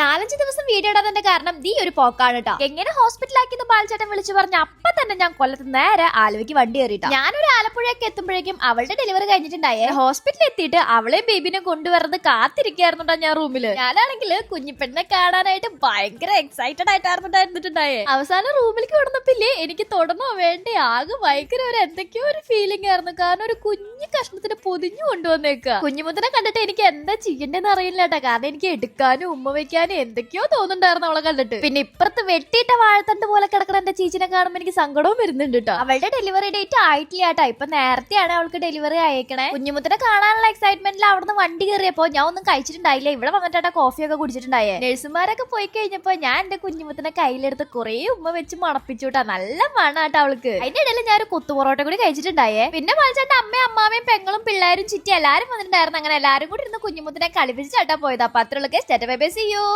നാലഞ്ച് ദിവസം വീഡിയോ ഇടാതെ കാരണം ദീ ഒരു പോക്കാണ് കേട്ടോ എങ്ങനെ ഹോസ്പിറ്റലാക്കിന്ന് ബാലചേട്ടൻ വിളിച്ചു പറഞ്ഞ അപ്പൊ തന്നെ ഞാൻ കൊല്ലത്ത് നേരെ ആലുവയ്ക്ക് വണ്ടി കയറിട്ടോ ഞാനൊരു ആലപ്പുഴയൊക്കെ എത്തുമ്പോഴേക്കും അവളുടെ ഡെലിവറി കഴിഞ്ഞിട്ടുണ്ടായേ. ഹോസ്പിറ്റലിൽ എത്തിയിട്ട് അവളെയും ബേബിനെ കൊണ്ടുവരുന്നത് കാത്തിരിക്കായിരുന്നുട്ടോ ഞാൻ റൂമിൽ. ഞാനാണെങ്കിൽ കുഞ്ഞിപ്പെണ്ണിനെ കാണാനായിട്ട് ഭയങ്കര എക്സൈറ്റഡ് ആയിട്ടായിരുന്നുണ്ടായിരുന്നിട്ടുണ്ടായേ അവസാനം റൂമിലേക്ക് വിടുന്നപ്പില്ലേ എനിക്ക് തുടർന്നോ വേണ്ടേ? ആകെ ഭയങ്കര ഒരു എന്തൊക്കെയോ ഒരു ഫീലിംഗ് ആയിരുന്നു. കാരണം ഒരു കുഞ്ഞു കഷ്ണത്തിന് പൊതിഞ്ഞു കൊണ്ടുവന്നേക്ക. കുഞ്ഞുമുത്തനെ കണ്ടിട്ട് എനിക്ക് എന്താ ചെയ്യണ്ടെന്ന് അറിയില്ല കേട്ടോ കാരണം എനിക്ക് എടുക്കാനും ഉമ്മ വെക്കാനും എന്തൊക്കെയോ തോന്നുന്നുണ്ടായിരുന്നു അവളെ കണ്ടിട്ട്. പിന്നെ ഇപ്പുറത്ത് വെട്ടിയിട്ട വാഴത്തണ്ട് പോലെ കിടക്കണ എന്റെ ചീച്ചിനെ കാണുമ്പോൾ എനിക്ക് സങ്കടവും വരുന്നുണ്ട് കേട്ടോ അവളുടെ ഡെലിവറി ഡേറ്റ് ആയിട്ടില്ല കേട്ടോ ഇപ്പൊ നേരത്തെയാണ് അവൾക്ക് ഡെലിവറി അയക്കണേ. കുഞ്ഞുമുത്തനെ കാണാനുള്ള എക്സൈറ്റ്മെന്റിൽ അവിടുന്ന് വണ്ടി കയറിയപ്പോ ഞാൻ ഒന്നും കഴിച്ചിട്ടുണ്ടായില്ല. ഇവിടെ വന്നിട്ടാ കോഫിയൊക്കെ കുടിച്ചിട്ടുണ്ടായേ. നഴ്സുമാരൊക്കെ പോയി കഴിഞ്ഞപ്പോ ഞാൻ എന്റെ കുഞ്ഞുമുത്തനെ കയ്യിലെടുത്ത് കുറേ ഉമ്മ വെച്ച് മണപ്പിച്ചു കേട്ടോ നല്ല മണാട്ടോ അവൾക്ക്. അതിന്റെ ഇടയിൽ ഞാൻ ഒരു കുത്തുപൊറോട്ട കൂടി കഴിച്ചിട്ടുണ്ടായേ. പിന്നെ മത്സന്റെ അമ്മയും അമ്മാമയും പെങ്ങളും പിള്ളേരും ചുറ്റി എല്ലാരും വന്നിട്ടുണ്ടായിരുന്നു. അങ്ങനെ എല്ലാവരും കൂടി ഇരുന്ന് കുഞ്ഞുമുത്തിനെ കളിപ്പിച്ച് ചേട്ടാ പോയത്. അപ്പൊ അത്രയുള്ള ബൈ ബൈ. C U